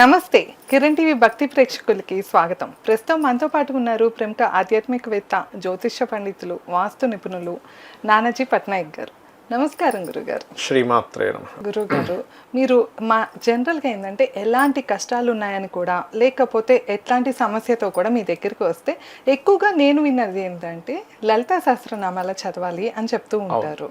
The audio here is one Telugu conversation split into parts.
నమస్తే. కిరణ్ టీవీ భక్తి ప్రేక్షకులకి స్వాగతం. ప్రస్తుతం మనతో పాటు ఉన్నారు ప్రముఖ ఆధ్యాత్మికవేత్త జ్యోతిష పండితులు వాస్తు నిపుణులు నానాజీ పట్నాయక్ గారు. నమస్కారం గురుగారు. శ్రీమాత్రే గురుగారు మీరు మా జనరల్గా ఏంటంటే ఎలాంటి కష్టాలు ఉన్నాయని కూడా లేకపోతే ఎట్లాంటి సమస్యతో కూడా మీ దగ్గరికి వస్తే ఎక్కువగా నేను విన్నది ఏంటంటే లలితా సహస్రనామాల చదవాలి అని చెప్తూ ఉంటారు.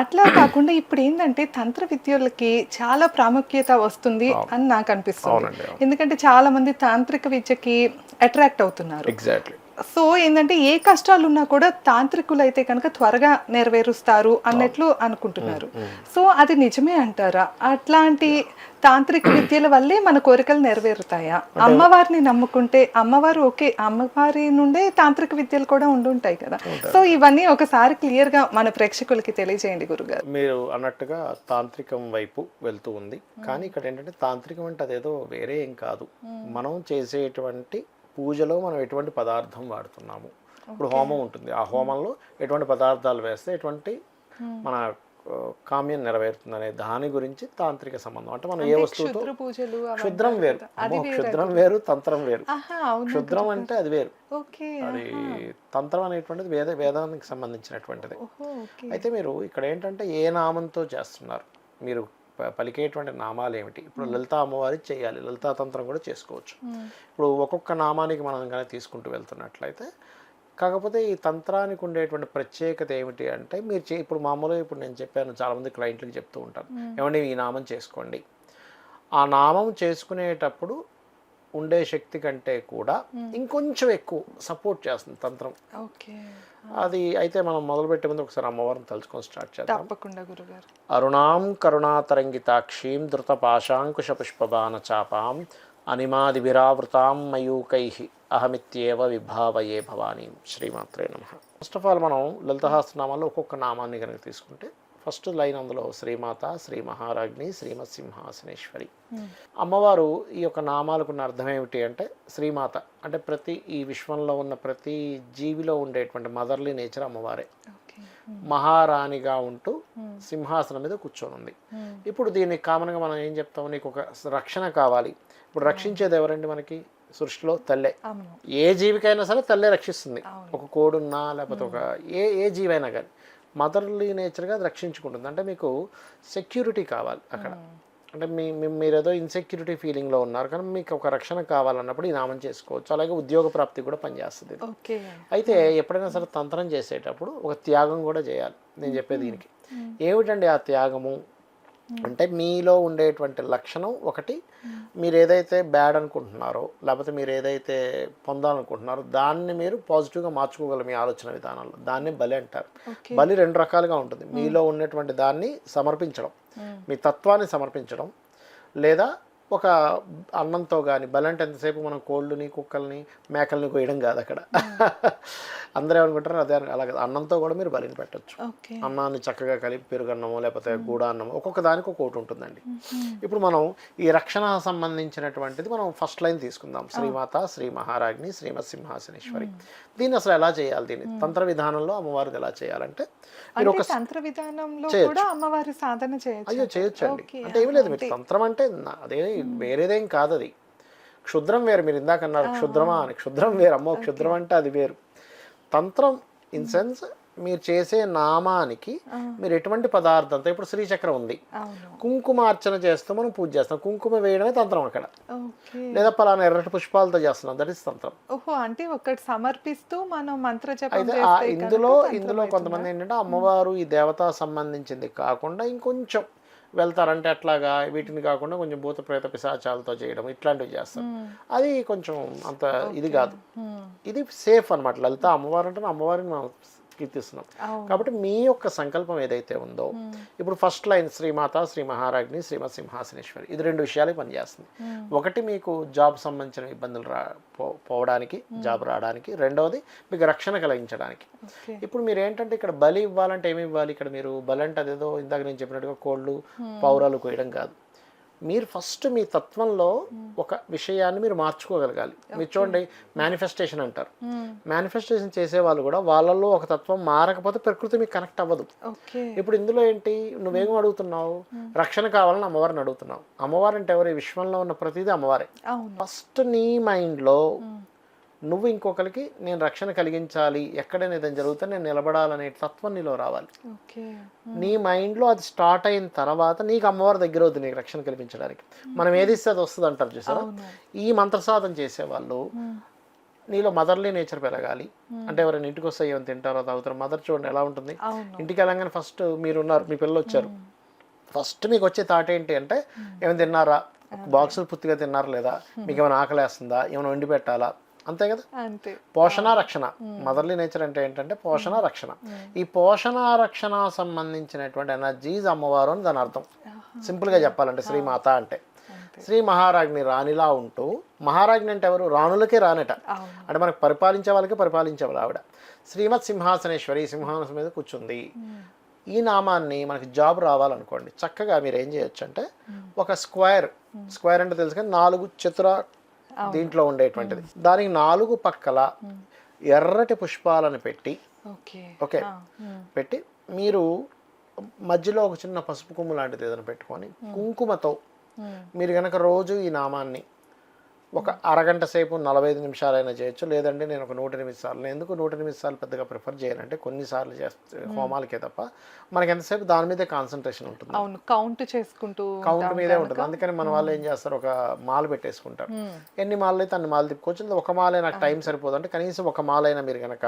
అట్లా కాకుండా ఇప్పుడు ఏంటంటే తంత్ర విద్యలకి చాలా ప్రాముఖ్యత వస్తుంది అని నాకు అనిపిస్తుంది. ఎందుకంటే చాలా మంది తాంత్రిక విద్యకి అట్రాక్ట్ అవుతున్నారు. ఎగ్జాక్ట్లీ సో ఏంటంటే ఏ కష్టాలు ఉన్నా కూడా తాంత్రికులు అయితే కనుక త్వరగా నెరవేరుస్తారు అన్నట్లు అనుకుంటున్నారు. సో అది నిజమే అంటారా? అట్లాంటి తాంత్రిక విద్యల వల్లే మన కోరికలు నెరవేరుతాయా? అమ్మవారిని నమ్ముకుంటే అమ్మవారు ఓకే అమ్మవారి నుండే తాంత్రిక విద్యలు కూడా ఉండుంటాయి కదా. సో ఇవన్నీ ఒకసారి క్లియర్గా మన ప్రేక్షకులకి తెలియజేయండి గురుగారు. మీరు అన్నట్టుగా తాంత్రికం వైపు వెళ్తూ ఉంది. కానీ ఇక్కడ ఏంటంటే తాంత్రికం అంటే అదేదో వేరే ఏం కాదు. మనం చేసేటువంటి పూజలో మనం ఎటువంటి పదార్థం వాడుతున్నాము? ఇప్పుడు హోమం ఉంటుంది. ఆ హోమంలో ఎటువంటి పదార్థాలు వేస్తే ఎటువంటి మన కామ్యం నెరవేరుతుంది అనే దాని గురించి తాంత్రిక సంబంధం. అంటే మనం ఏ వస్తువుతో క్షుద్ర వేరు. క్షుద్రం వేరు తంత్రం వేరు. క్షుద్రం అంటే అది వేరు. ఓకే అది తంత్రం అనేటువంటిది వేద వేదానికి సంబంధించినటువంటిది. అయితే మీరు ఇక్కడ ఏంటంటే ఏ నామంతో చేస్తున్నారు? మీరు పలికేటువంటి నామాలు ఏమిటి? ఇప్పుడు లలితా అమ్మవారి చేయాలి. లలితా తంత్రం కూడా చేసుకోవచ్చు. ఇప్పుడు ఒక్కొక్క నామానికి మనం కనుక తీసుకుంటూ వెళ్తున్నట్లయితే కాకపోతే ఈ తంత్రానికి ఉండేటువంటి ప్రత్యేకత ఏమిటి అంటే మీరు చే ఇప్పుడు మామూలుగా ఇప్పుడు నేను చెప్పాను చాలామంది క్లయింట్లకు చెప్తూ ఉంటాను ఏమంటే ఈ నామం చేసుకోండి. ఆ నామం చేసుకునేటప్పుడు ఉండే శక్తి కంటే కూడా ఇంకొంచెం ఎక్కువ సపోర్ట్ చేస్తుంది తంత్రం. ఓకే. అది అయితే మనం మొదలు పెట్టే ముందు ఒకసారి అమ్మవారిని తలుచుకొని స్టార్ట్ చేద్దాం. తప్పకుండా గురుగారు. అరుణాం కరుణాతరంగితాక్షీం ధృతపాశాంకుశ పుష్పబాణ చాపాం అనిమాది విరావృతాం మయూకై. అహమిత్యేవ విభావయే భవానీ శ్రీమాత్రే నమ. ఫస్ట్ ఆఫ్ ఆల్ మనం లలితహాస్త్రనామాల్లో ఒక్కొక్క నామాన్ని కనుక తీసుకుంటే ఫస్ట్ లైన్ అందులో శ్రీమాత శ్రీ మహారాజ్ని శ్రీమత్ సింహాసనేశ్వరి అమ్మవారు ఈ యొక్క నామాలకు ఉన్న అర్థం ఏమిటి అంటే శ్రీమాత అంటే ప్రతి ఈ విశ్వంలో ఉన్న ప్రతి జీవిలో ఉండేటువంటి మదర్లీ నేచర్ అమ్మవారే. ఓకే మహారాణిగా ఉంటూ సింహాసనం మీద కూర్చొని ఉంది. ఇప్పుడు దీన్ని కామన్గా మనం ఏం చెప్తాం? నీకు ఒక రక్షణ కావాలి. ఇప్పుడు రక్షించేది ఎవరండి మనకి? సృష్టిలో తల్లే. ఏ జీవికైనా సరే తల్లే రక్షిస్తుంది. ఒక కోడున్నా లేకపోతే ఒక ఏ ఏ జీవైనా కానీ. మదర్లీ నేచర్గా అది రక్షించుకుంటుంది. అంటే మీకు సెక్యూరిటీ కావాలి అక్కడ. అంటే మీ మీరు ఏదో ఇన్సెక్యూరిటీ ఫీలింగ్లో ఉన్నారు. కానీ మీకు ఒక రక్షణ కావాలన్నప్పుడు ఈ నామం చేసుకోవచ్చు. అలాగే ఉద్యోగ ప్రాప్తి కూడా పనిచేస్తుంది అయితే ఎప్పుడైనా సరే తంత్రం చేసేటప్పుడు ఒక త్యాగం కూడా చేయాలి. నేను చెప్పేది దీనికి. ఏమిటండి ఆ త్యాగము? అంటే మీలో ఉండేటువంటి లక్షణం ఒకటి. మీరు ఏదైతే బ్యాడ్ అనుకుంటున్నారో లేకపోతే మీరు ఏదైతే పొందాలనుకుంటున్నారో దాన్ని మీరు పాజిటివ్గా మార్చుకోగలరు మీ ఆలోచన విధానంలో. దాన్ని బలి అంటారు. బలి రెండు రకాలుగా ఉంటుంది. మీలో ఉన్నటువంటి దాన్ని సమర్పించడం. మీ తత్వాన్ని సమర్పించడం. లేదా ఒక అన్నంతో కానీ బలి అంటే ఎంతసేపు మనం కోళ్ళని కుక్కల్ని మేకల్ని కోయడం కాదు అక్కడ. అందరూ ఏమనుకుంటారు అదే అలాగే అన్నంతో కూడా మీరు బలిని పెట్టచ్చు. అన్నాన్ని చక్కగా కలిపి పెరుగన్నమో లేకపోతే గూడ అన్నమో ఒక్కొక్క దానికి ఒక్కొక్కటి ఉంటుందండి. ఇప్పుడు మనం ఈ రక్షణ సంబంధించినటువంటిది మనం ఫస్ట్ లైన్ తీసుకుందాం. శ్రీమాత శ్రీ మహారాజ్ని శ్రీమత్ సింహాసనేశ్వరి. దీన్ని అసలు ఎలా చేయాలి దీన్ని? తంత్ర విధానంలో అమ్మవారిది ఎలా చేయాలంటే మీరు ఒక తంత్ర విధానంలో. కూడా అమ్మవారి సాధన చేయొచ్చు అయ్యో చేయొచ్చండి. అంటే ఏమి లేదు మీరు తంత్రం అంటే అదే వేరేదేం కాదు అది క్షుద్రం వేరు మీరు ఇందాక అన్నారు క్షుద్రమా అని. క్షుద్రం వేరు అమ్మో క్షుద్రం అంటే అది వేరు. తంత్రం ఇన్ సెన్స్ మీరు చేసే నామానికి మీరు ఎటువంటి పదార్థంతో ఇప్పుడు శ్రీచక్రం ఉంది. కుంకుమార్చన చేస్తూ మనం పూజ చేస్తాం. కుంకుమ వేయడమే తంత్రం అక్కడ. లేదా పలానా ఎర్రటి పుష్పాలతో చేస్తున్నాం దట్ ఇస్ తంత్రం. ఓహో అంటే ఒకటి సమర్పిస్తూ మనం మంత్ర అయితే ఇందులో ఇందులో? కొంతమంది ఏంటంటే అమ్మవారు ఈ దేవతా సంబంధించింది కాకుండా ఇంకొంచెం వెళ్తారంటే అట్లాగా వీటిని కాకుండా కొంచెం భూత ప్రేత పిశాచాలతో చేయడం ఇట్లాంటివి చేస్తారు. అది కొంచెం అంత ఇది కాదు. ఇది సేఫ్ అన్నమాట. లలిత అమ్మవారు అంటే అమ్మవారిని మనం కీర్తిస్తున్నాం. కాబట్టి మీ యొక్క సంకల్పం ఏదైతే ఉందో ఇప్పుడు ఫస్ట్ లైన్ శ్రీమాత శ్రీ మహారాజ్ని శ్రీమత్ సింహాసనేశ్వరి ఇది రెండు విషయాలకి పనిచేస్తుంది. ఒకటి మీకు జాబ్ సంబంధించిన ఇబ్బందులు రా పోవడానికి జాబ్ రావడానికి. రెండవది మీకు రక్షణ కలిగించడానికి. ఇప్పుడు మీరు ఏంటంటే ఇక్కడ బలి ఇవ్వాలంటే ఏమి ఇవ్వాలి? ఇక్కడ మీరు బలి అంటే అదేదో ఇందాక నేను చెప్పినట్టుగా కోళ్ళు పౌరాలు కోయడం కాదు. మీరు ఫస్ట్ మీ తత్వంలో ఒక విషయాన్ని మీరు మార్చుకోగలగాలి. మీరు చూడండి మేనిఫెస్టేషన్ అంటారు. మేనిఫెస్టేషన్ చేసే వాళ్ళు కూడా వాళ్ళల్లో ఒక తత్వం మారకపోతే ప్రకృతి మీకు కనెక్ట్ అవ్వదు. ఇప్పుడు ఇందులో ఏంటి? నువ్వేం అడుగుతున్నావు? రక్షణ కావాలని అమ్మవారిని అడుగుతున్నావు. అమ్మవారు అంటే ఎవరు? ఈ విశ్వంలో ఉన్న ప్రతిదీ అమ్మవారే. ఫస్ట్ నీ మైండ్లో నువ్వు ఇంకొకరికి నేను రక్షణ కలిగించాలి ఎక్కడైనా ఏదైనా జరిగితే నేను నిలబడాలనే తత్వం నీలో రావాలి. నీ మైండ్లో అది స్టార్ట్ అయిన తర్వాత నీకు అమ్మవారి దగ్గర అవుతుంది నీకు రక్షణ కల్పించడానికి. మనం ఏది ఇస్తే అది వస్తుంది అంటారు చూసారా? అవును. ఈ మంత్రసాధన చేసేవాళ్ళు నీలో మదర్లీ నేచర్ పెరగాలి. అంటే ఎవరైనా ఇంటికి వస్తే ఏమైనా తింటారో తాగుతారో మదర్ చూడండి ఎలా ఉంటుంది. ఇంటికి వెళ్ళగానే ఫస్ట్ మీరు ఉన్నారు మీ పిల్లలు వచ్చారు. ఫస్ట్ మీకు వచ్చే థాట్ ఏంటి అంటే ఏమైనా తిన్నారా? బాక్సులు పూర్తిగా తిన్నారా లేదా? మీకు ఏమైనా ఆకలేస్తుందా? ఏమైనా వండి పెట్టాలా? అంతే కదా? అంతే. పోషణ రక్షణ. మదర్లీ నేచర్ అంటే ఏంటంటే పోషణ రక్షణ. ఈ పోషణ రక్షణ సంబంధించినటువంటి ఎనర్జీస్ అమ్మవారు అని దాని అర్థం. సింపుల్గా చెప్పాలంటే శ్రీమాత అంటే. శ్రీ మహారాజ్ని రాణిలా ఉంటూ మహారాజ్ని అంటే ఎవరు? రాణులకే రానట అంటే మనకు పరిపాలించే వాళ్ళకి పరిపాలించే వాళ్ళు ఆవిడ. శ్రీమత్ సింహాసనేశ్వరి సింహాసనం మీద కూర్చుంది. ఈ నామాన్ని మనకి జాబ్ రావాలనుకోండి. చక్కగా మీరు ఏం చేయొచ్చు అంటే ఒక స్క్వేర్. స్క్వేర్ అంటే తెలుసు కానీ నాలుగు చతుర దీంట్లో ఉండేటువంటిది. దానికి నాలుగు పక్కల ఎర్రటి పుష్పాలను పెట్టి ఓకే. పెట్టి మీరు మధ్యలో ఒక చిన్న పసుపు కొమ్ము లాంటిది ఏదైనా పెట్టుకొని కుంకుమతో మీరు కనుక రోజు ఈ నామాన్ని ఒక అరగంట సేపు నలభై ఐదు నిమిషాలైనా చేయొచ్చు. లేదంటే నేను ఒక నూట ఎనిమిది సార్లు ఎందుకు నూట ఎనిమిది సార్లు పెద్దగా ప్రిఫర్ చేయనంటే కొన్నిసార్లు చేస్తే హోమాలకే తప్ప మనకి ఎంతసేపు దాని మీదే కాన్సన్ట్రేషన్ ఉంటుంది. అవును కౌంట్ చేసుకుంటూ కౌంట్ మీదే ఉంటుంది. అందుకని మన వాళ్ళు ఏం చేస్తారు? ఒక మాల పెట్టేసుకుంటారు. ఎన్ని మాలలు అయితే అన్ని మాలు తిప్పుకోవచ్చు. లేదా ఒక మాలే నాకు టైం సరిపోదు అంటే కనీసం ఒక మాలైనా మీరు కనుక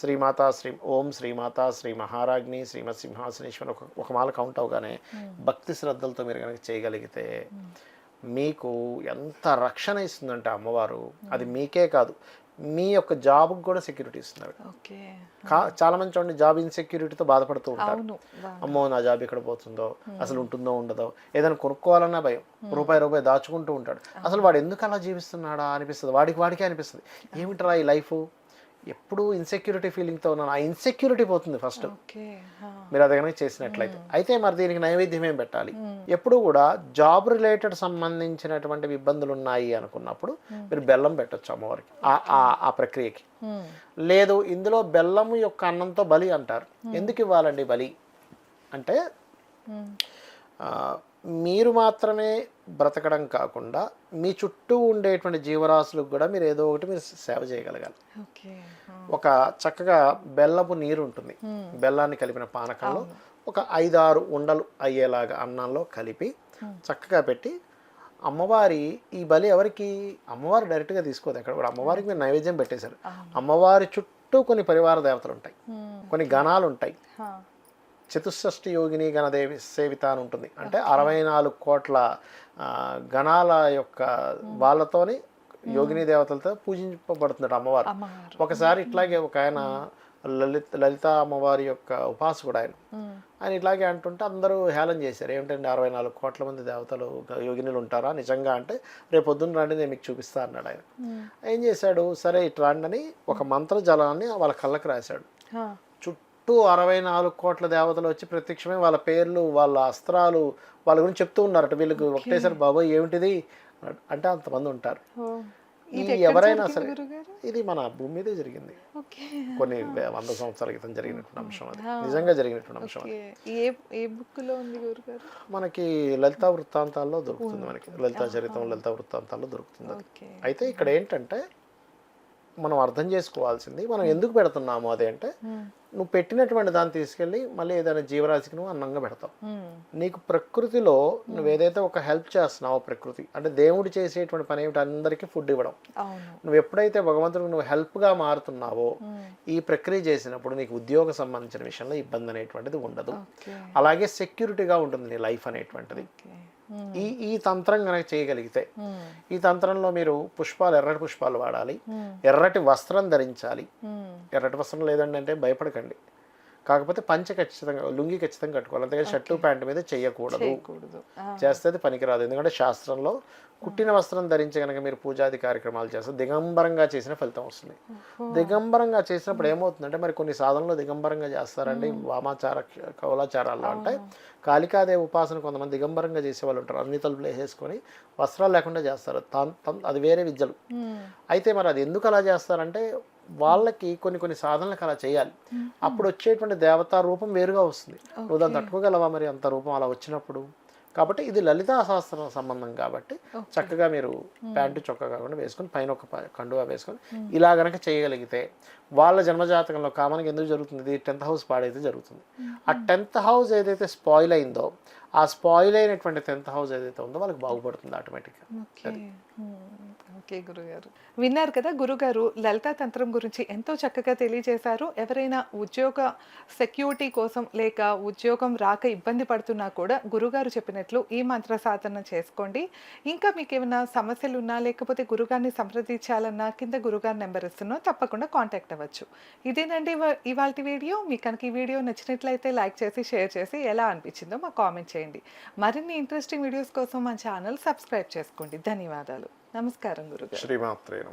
శ్రీమాత శ్రీ ఓం శ్రీమాత శ్రీ మహారాజ్ని శ్రీమత్ సింహాసనేశ్వరి ఒక ఒక మాల కౌంట్ అవగానే భక్తి శ్రద్ధలతో మీరు కనుక చేయగలిగితే మీకు ఎంత రక్షణ ఇస్తుందంటే అమ్మవారు అది మీకే కాదు మీ యొక్క జాబ్కి కూడా సెక్యూరిటీ కా చాలా మంది చూడండి జాబ్ ఇన్సెక్యూరిటీతో బాధపడుతూ ఉంటారు. అమ్మో నా జాబ్ ఎక్కడ పోతుందో అసలు ఉంటుందో ఉండదో ఏదైనా కొనుక్కోవాలన్నా భయం. రూపాయి రూపాయి దాచుకుంటూ ఉంటాడు. అసలు వాడు ఎందుకు అలా జీవిస్తున్నాడా అనిపిస్తుంది. వాడికి వాడికే అనిపిస్తుంది. ఏమిట్రా ఈ లైఫ్? ఎప్పుడు ఇన్సెక్యూరిటీ ఫీలింగ్తో ఉన్నాను. ఆ ఇన్సెక్యూరిటీ పోతుంది ఫస్ట్ మీరు అది కనుక చేసినట్లయితే. అయితే మరి దీనికి నైవేద్యం ఏం పెట్టాలి? ఎప్పుడు కూడా జాబ్ రిలేటెడ్ సంబంధించినటువంటి ఇబ్బందులు ఉన్నాయి అనుకున్నప్పుడు మీరు బెల్లం పెట్టొచ్చు అమ్మవారికి. ఆ- ప్రక్రియకి. లేదు ఇందులో బెల్లం యొక్క అన్నంతో బలి అంటారు. ఎందుకు ఇవ్వాలండి బలి? అంటే మీరు మాత్రమే బ్రతకడం కాకుండా మీ చుట్టూ ఉండేటువంటి జీవరాశులకు కూడా మీరు ఏదో ఒకటి మీరు సేవ చేయగలగాలి. ఒక చక్కగా బెల్లపు నీరు ఉంటుంది. బెల్లాన్ని కలిపిన పానకంలో ఒక ఐదారు ఉండలు అయ్యేలాగా అన్నంలో కలిపి చక్కగా పెట్టి అమ్మవారి ఈ బలి ఎవరికి? అమ్మవారు డైరెక్ట్గా తీసుకోదు ఎక్కడ కూడా. అమ్మవారికి మీరు నైవేద్యం పెట్టేశారు. అమ్మవారి చుట్టూ కొన్ని పరివార దేవతలు ఉంటాయి. కొన్ని గణాలు ఉంటాయి. చతుషష్ఠి యోగిని గణదేవి సేవిత అని ఉంటుంది. అంటే అరవై నాలుగు కోట్ల గణాల యొక్క వాళ్ళతోని యోగిని దేవతలతో పూజింపబడుతున్నాడు అమ్మవారు. ఒకసారి ఇట్లాగే ఒక ఆయన లలిత లలిత అమ్మవారి యొక్క ఉపాసకుడు ఆయన. ఆయన ఇట్లాగే అంటుంటే అందరూ హేళన చేశారు. ఏమిటంటే అరవై నాలుగు కోట్ల మంది దేవతలు యోగినులు ఉంటారా? నిజంగా అంటే రేపు పొద్దున్న రండి నేను మీకు చూపిస్తా అన్నాడు ఆయన. ఏం చేశాడు? సరే ఇట్లా రండి అని ఒక మంత్ర జలాన్ని వాళ్ళ కళ్ళకి రాశాడు. చుట్టూ అరవై నాలుగు కోట్ల దేవతలు వచ్చి ప్రత్యక్షమే వాళ్ళ పేర్లు వాళ్ళ అస్త్రాలు వాళ్ళ గురించి చెప్తూ ఉన్నారట. వీళ్ళకి ఒకటేసారి బాబోయ్ ఏమిటిది. అంటే అంతమంది ఉంటారు. ఇది ఎవరైనా సరే? ఇది మన భూమి మీదే జరిగింది. ఓకే. కొన్ని వంద సంవత్సరాల క్రితం జరిగినటువంటి అంశం అది. నిజంగా జరిగినటువంటి అంశం అది. మనకి లలిత వృత్తాంతాల్లో దొరుకుతుంది మనకి. లలిత చరిత్రం లలిత వృత్తాంతాల్లో దొరుకుతుంది అయితే ఇక్కడ ఏంటంటే మనం అర్థం చేసుకోవాల్సింది మనం ఎందుకు పెడుతున్నాము అదే అంటే మ్మ్. నువ్వు పెట్టినటువంటి దాన్ని తీసుకెళ్ళి మళ్ళీ ఏదైనా జీవరాశికి నువ్వు అన్నంగా పెడతావు. నీకు ప్రకృతిలో నువ్వు ఏదైతే ఒక హెల్ప్ చేస్తున్నావో ప్రకృతి అంటే దేవుడు చేసేటువంటి పని ఏమిటి? అందరికీ ఫుడ్ ఇవ్వడం. నువ్వు ఎప్పుడైతే భగవంతుడికి నువ్వు హెల్ప్గా మారుతున్నావో. ఈ ప్రక్రియ చేసినప్పుడు నీకు ఉద్యోగ సంబంధించిన విషయంలో ఇబ్బంది అనేటువంటిది ఉండదు. అలాగే సెక్యూరిటీగా ఉంటుంది నీ లైఫ్ అనేటువంటిది. ఈ ఈ తంత్రం కనుక చేయగలిగితే మ్మ్. ఈ తంత్రంలో మీరు పుష్పాలు ఎర్రటి పుష్పాలు వాడాలి మ్మ్. ఎర్రటి వస్త్రం ధరించాలి. ఎర్రటి వస్త్రం లేదండి అంటే భయపడకండి కాకపోతే పంచ ఖచ్చితంగా లుంగి ఖచ్చితంగా కట్టుకోవాలి. అంతేగాని షర్టు ప్యాంటు మీద చేయకూడదు. చేస్తే అది పనికిరాదు. ఎందుకంటే శాస్త్రంలో కుట్టిన వస్త్రం ధరించి కనుక మీరు పూజాది కార్యక్రమాలు చేస్తే దిగంబరంగా చేసిన ఫలితం వస్తుంది. దిగంబరంగా చేసినప్పుడు ఏమవుతుందంటే మరి కొన్ని సాధనలు దిగంబరంగా చేస్తారండి. వామాచార కౌలాచారాల్లో అంటే కాళికాదేవి ఉపాసన కొంతమంది దిగంబరంగా చేసే వాళ్ళు ఉంటారు. అన్ని తలుపులు వేసేసుకొని వస్త్రాలు లేకుండా చేస్తారు. అది వేరే విద్యలు. అయితే మరి అది ఎందుకు అలా చేస్తారంటే వాళ్ళకి కొన్ని కొన్ని సాధనలకు అలా చేయాలి. అప్పుడు వచ్చేటువంటి దేవతా రూపం వేరుగా వస్తుంది. నువ్వు దాన్ని తట్టుకోగలవా మరి అంత రూపం అలా వచ్చినప్పుడు? కాబట్టి ఇది లలితా శాస్త్రం సంబంధం కాబట్టి చక్కగా మీరు ప్యాంటు చొక్కా కాకుండా వేసుకొని పైన ఒక కండువా వేసుకొని ఇలా గనక చేయగలిగితే వాళ్ళ జన్మజాతకంలో కామన్గా ఎందుకు జరుగుతుంది? ఇది టెన్త్ హౌస్ పాడైతే జరుగుతుంది. ఆ టెన్త్ హౌస్ ఏదైతే స్పాయిల్ అయిందో ఆ స్పాయిల్ అయినటువంటి టెన్త్ హౌస్ ఏదైతే ఉందో వాళ్ళకి బాగుపడుతుంది ఆటోమేటిక్గా. ఓకే గురుగారు. విన్నారు కదా గురుగారు లలితా తంత్రం గురించి ఎంతో చక్కగా తెలియజేశారు. ఎవరైనా ఉద్యోగ సెక్యూరిటీ కోసం లేక ఉద్యోగం రాక ఇబ్బంది పడుతున్నా కూడా గురుగారు చెప్పినట్లు ఈ మంత్ర సాధన చేసుకోండి. ఇంకా మీకు ఏమైనా సమస్యలు ఉన్నా లేకపోతే గురుగారిని సంప్రదించాలన్నా కింద గురుగారి నెంబర్ ఇస్తున్నా తప్పకుండా కాంటాక్ట్ అవ్వచ్చు. ఇదేనండి ఇవాళ వీడియో. మీకు కనుక ఈ వీడియో నచ్చినట్లయితే లైక్ చేసి షేర్ చేసి ఎలా అనిపించిందో మాకు కామెంట్ చేయండి. మరిన్ని ఇంట్రెస్టింగ్ వీడియోస్ కోసం మా ఛానల్ సబ్స్క్రైబ్ చేసుకోండి. ధన్యవాదాలు. నమస్కారం గురుగారు శ్రీమాత్రే నమః